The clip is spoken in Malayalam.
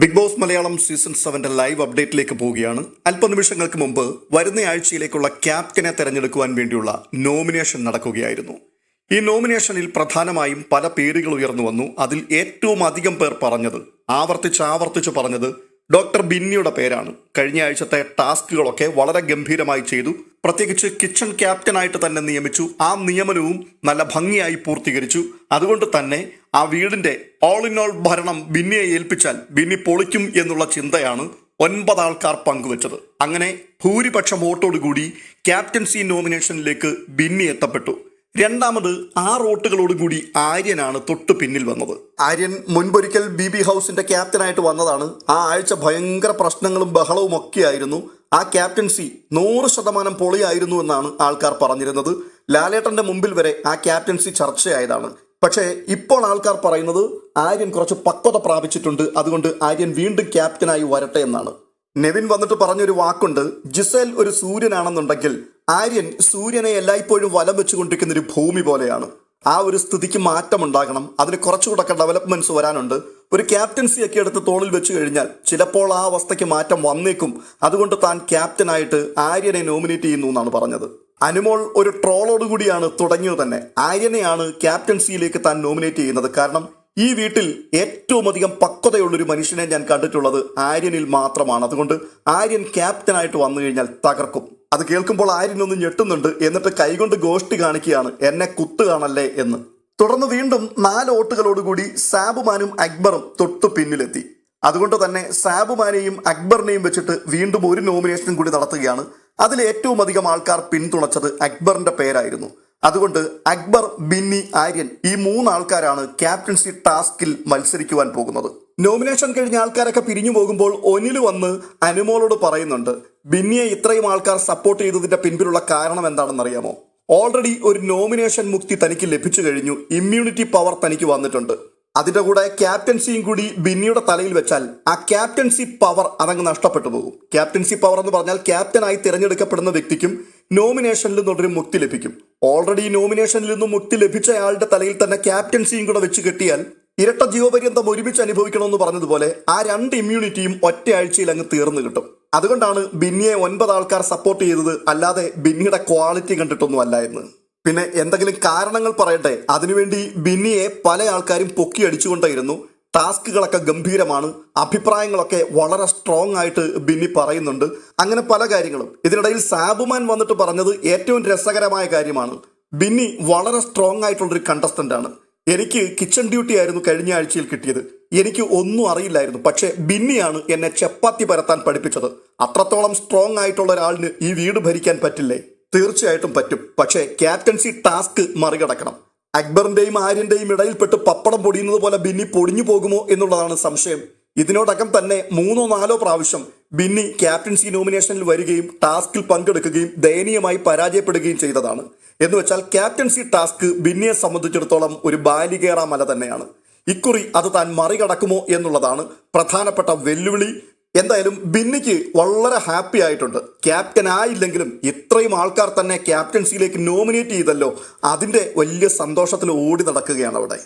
ബിഗ് ബോസ് മലയാളം സീസൺ സെവന്റെ ലൈവ് അപ്ഡേറ്റിലേക്ക് പോവുകയാണ്. അല്പനിമിഷങ്ങൾക്ക് മുമ്പ് വരുന്ന ആഴ്ചയിലേക്കുള്ള ക്യാപ്റ്റനെ തെരഞ്ഞെടുക്കുവാൻ വേണ്ടിയുള്ള നോമിനേഷൻ നടക്കുകയായിരുന്നു. ഈ നോമിനേഷനിൽ പ്രധാനമായും പല പേരുകൾ ഉയർന്നു വന്നു. അതിൽ ഏറ്റവും അധികം പേർ പറഞ്ഞത് ആവർത്തിച്ച് ആവർത്തിച്ച് പറഞ്ഞത് ഡോക്ടർ ബിന്നിയുടെ പേരാണ്. കഴിഞ്ഞ ആഴ്ചത്തെ ടാസ്കുകളൊക്കെ വളരെ ഗംഭീരമായി ചെയ്തു. പ്രത്യേകിച്ച് കിച്ചൺ ക്യാപ്റ്റനായിട്ട് തന്നെ നിയമിച്ചു. ആ നിയമനവും നല്ല ഭംഗിയായി പൂർത്തീകരിച്ചു. അതുകൊണ്ട് തന്നെ ആ വീടിന്റെ ഓൾ ഇൻ ഓൾ ഭരണം ബിന്നിയെ ഏൽപ്പിച്ചാൽ ബിന്നി പൊളിക്കും എന്നുള്ള ചിന്തയാണ് ഒൻപത് ആൾക്കാർ പങ്കുവച്ചത്. അങ്ങനെ ഭൂരിപക്ഷം വോട്ടോടുകൂടി ക്യാപ്റ്റൻസി നോമിനേഷനിലേക്ക് ബിന്നി എത്തപ്പെട്ടു. രണ്ടാമത് ആ റോട്ടുകളോടും കൂടി ആര്യനാണ് തൊട്ടു പിന്നിൽ വന്നത്. ആര്യൻ മുൻപൊരിക്കൽ ബി ബി ഹൗസിന്റെ ക്യാപ്റ്റനായിട്ട് വന്നതാണ്. ആ ആഴ്ച ഭയങ്കര പ്രശ്നങ്ങളും ബഹളവും ഒക്കെ ആയിരുന്നു. ആ ക്യാപ്റ്റൻസി നൂറ് ശതമാനം പൊളിയായിരുന്നു എന്നാണ് ആൾക്കാർ പറഞ്ഞിരുന്നത്. ലാലേട്ടന്റെ മുമ്പിൽ വരെ ആ ക്യാപ്റ്റൻസി ചർച്ചയായതാണ്. പക്ഷേ ഇപ്പോൾ ആൾക്കാർ പറയുന്നത് ആര്യൻ കുറച്ച് പക്വത പ്രാപിച്ചിട്ടുണ്ട്. അതുകൊണ്ട് ആര്യൻ വീണ്ടും ക്യാപ്റ്റനായി വരട്ടെ എന്നാണ്. നെവിൻ വന്നിട്ട് പറഞ്ഞൊരു വാക്കുണ്ട് ജിസേൽ ഒരു സൂര്യനാണെന്നുണ്ടെങ്കിൽ ആര്യൻ സൂര്യനെ എല്ലായ്പ്പോഴും വലം വെച്ചുകൊണ്ടിരിക്കുന്ന ഒരു ഭൂമി പോലെയാണ്. ആ ഒരു സ്ഥിതിക്ക് മാറ്റമുണ്ടാകണം. അതിന് കുറച്ചുകൂടെ ഡെവലപ്മെന്റ്സ് വരാനുണ്ട്. ഒരു ക്യാപ്റ്റൻസി ഒക്കെ എടുത്ത് തോളിൽ വെച്ച് കഴിഞ്ഞാൽ ചിലപ്പോൾ ആ അവസ്ഥയ്ക്ക് മാറ്റം വന്നേക്കും. അതുകൊണ്ട് താൻ ക്യാപ്റ്റനായിട്ട് ആര്യനെ നോമിനേറ്റ് ചെയ്യുന്നു എന്നാണ് പറഞ്ഞത്. അനുമോൾ ഒരു ട്രോളോടുകൂടിയാണ് തുടങ്ങിയത് തന്നെ. ആര്യനെയാണ് ക്യാപ്റ്റൻസിയിലേക്ക് താൻ നോമിനേറ്റ് ചെയ്യുന്നത്. കാരണം ഈ വീട്ടിൽ ഏറ്റവും അധികം പക്വതയുള്ളൊരു മനുഷ്യനെ ഞാൻ കണ്ടിട്ടുള്ളത് ആര്യനിൽ മാത്രമാണ്. അതുകൊണ്ട് ആര്യൻ ക്യാപ്റ്റനായിട്ട് വന്നു കഴിഞ്ഞാൽ തകർക്കും. അത് കേൾക്കുമ്പോൾ ആര്യൻ ഒന്ന് ഞെട്ടുന്നുണ്ട്. എന്നിട്ട് കൈകൊണ്ട് ഗോഷ്ടി കാണിക്കുകയാണ് എന്നെ കുത്തുകാണല്ലേ എന്ന്. തുടർന്ന് വീണ്ടും നാല് ഓട്ടുകളോടുകൂടി സാബുമാനും അക്ബറും തൊട്ടു പിന്നിലെത്തി. അതുകൊണ്ട് തന്നെ സാബുമാനെയും അക്ബറിനെയും വെച്ചിട്ട് വീണ്ടും ഒരു നോമിനേഷനും കൂടി നടത്തുകയാണ്. അതിൽ ഏറ്റവും അധികം ആൾക്കാർ പിന്തുണച്ചത് അക്ബറിന്റെ പേരായിരുന്നു. അതുകൊണ്ട് അക്ബർ ബിന്നി ആര്യൻ ഈ മൂന്ന് ആൾക്കാരാണ് ക്യാപ്റ്റൻസി ടാസ്കിൽ മത്സരിക്കുവാൻ പോകുന്നത്. നോമിനേഷൻ കഴിഞ്ഞ ആൾക്കാരൊക്കെ പിരിഞ്ഞു പോകുമ്പോൾ ഒനിൽ വന്ന് അനുമോളോട് പറയുന്നുണ്ട് ബിന്നിയെ ഇത്രയും ആൾക്കാർ സപ്പോർട്ട് ചെയ്തതിന്റെ പിൻപിലുള്ള കാരണം എന്താണെന്നറിയാമോ ഓൾറെഡി ഒരു നോമിനേഷൻ മുക്തി തനിക്ക് ലഭിച്ചു കഴിഞ്ഞു. ഇമ്മ്യൂണിറ്റി പവർ തനിക്ക് വന്നിട്ടുണ്ട്. അതിന്റെ കൂടെ ക്യാപ്റ്റൻസിയും കൂടി ബിന്നിയുടെ തലയിൽ വെച്ചാൽ ആ ക്യാപ്റ്റൻസി പവർ അതങ്ങ് നഷ്ടപ്പെട്ടു പോകും. ക്യാപ്റ്റൻസി പവർ എന്ന് പറഞ്ഞാൽ ക്യാപ്റ്റനായി തിരഞ്ഞെടുക്കപ്പെടുന്ന വ്യക്തിക്കും നോമിനേഷനിൽ നിന്നൊരു മുക്തി ലഭിക്കും. ഓൾറെഡി നോമിനേഷനിൽ നിന്നും മുക്തി ലഭിച്ച അയാളുടെ തലയിൽ തന്നെ ക്യാപ്റ്റൻസിയും കൂടെ വെച്ച് കെട്ടിയാൽ ഇരട്ട ജീവപര്യന്തം ഒരുമിച്ച് അനുഭവിക്കണമെന്ന് പറഞ്ഞതുപോലെ ആ രണ്ട് ഇമ്മ്യൂണിറ്റിയും ഒറ്റയാഴ്ചയിൽ അങ്ങ് തീർന്നു കിട്ടും. അതുകൊണ്ടാണ് ബിന്നിയെ ഒൻപത് ആൾക്കാർ സപ്പോർട്ട് ചെയ്തത് അല്ലാതെ ബിന്നിയുടെ ക്വാളിറ്റി കണ്ടിട്ടൊന്നും അല്ല എന്ന്. പിന്നെ എന്തെങ്കിലും കാരണങ്ങൾ പറയട്ടെ. അതിനുവേണ്ടി ബിന്നിയെ പല ആൾക്കാരും പൊക്കി അടിച്ചുകൊണ്ടേയിരുന്നു. ടാസ്കുകളൊക്കെ ഗംഭീരമാണ്. അഭിപ്രായങ്ങളൊക്കെ വളരെ സ്ട്രോങ് ആയിട്ട് ബിന്നി പറയുന്നുണ്ട്. അങ്ങനെ പല കാര്യങ്ങളും. ഇതിനിടയിൽ സാബുമാൻ വന്നിട്ട് പറഞ്ഞത് ഏറ്റവും രസകരമായ കാര്യമാണ്. ബിന്നി വളരെ സ്ട്രോങ് ആയിട്ടുള്ളൊരു കണ്ടസ്റ്റന്റ് ആണ്. എനിക്ക് കിച്ചൺ ഡ്യൂട്ടി ആയിരുന്നു കഴിഞ്ഞ ആഴ്ചയിൽ കിട്ടിയത്. എനിക്ക് ഒന്നും അറിയില്ലായിരുന്നു. പക്ഷേ ബിന്നിയാണ് എന്നെ ചപ്പാത്തി പരത്താൻ പഠിപ്പിച്ചത്. അത്രത്തോളം സ്ട്രോങ് ആയിട്ടുള്ള ഒരാളിന് ഈ വീട് ഭരിക്കാൻ പറ്റില്ലേ? തീർച്ചയായിട്ടും പറ്റും. പക്ഷേ ക്യാപ്റ്റൻസി ടാസ്ക് മറികടക്കണം. അക്ബറിന്റെയും ആര്യന്റെയും ഇടയിൽപ്പെട്ട് പപ്പടം പൊടിയുന്നത് പോലെ ബിന്നി പൊടിഞ്ഞു പോകുമോ എന്നുള്ളതാണ് സംശയം. ഇതിനോടകം തന്നെ മൂന്നോ നാലോ പ്രാവശ്യം ബിന്നി ക്യാപ്റ്റൻസി നോമിനേഷനിൽ വരികയും ടാസ്കിൽ പങ്കെടുക്കുകയും ദയനീയമായി പരാജയപ്പെടുകയും ചെയ്തതാണ്. എന്ന് വെച്ചാൽ ക്യാപ്റ്റൻസി ടാസ്ക് ബിന്നിയെ സംബന്ധിച്ചിടത്തോളം ഒരു ബാലികേറ മല തന്നെയാണ്. ഇക്കുറി അത് താൻ മറികടക്കുമോ എന്നുള്ളതാണ് പ്രധാനപ്പെട്ട വെല്ലുവിളി എന്തായാലും ബിന്നിക്ക് വളരെ ഹാപ്പി ആയിട്ടുണ്ട്. ക്യാപ്റ്റൻ ആയില്ലെങ്കിലും ഇത്രയും ആൾക്കാർ തന്നെ ക്യാപ്റ്റൻസിയിലേക്ക് നോമിനേറ്റ് ചെയ്തല്ലോ. അതിന്റെ വലിയ സന്തോഷത്തിൽ ഓടി നടക്കുകയാണ് അവിടെ.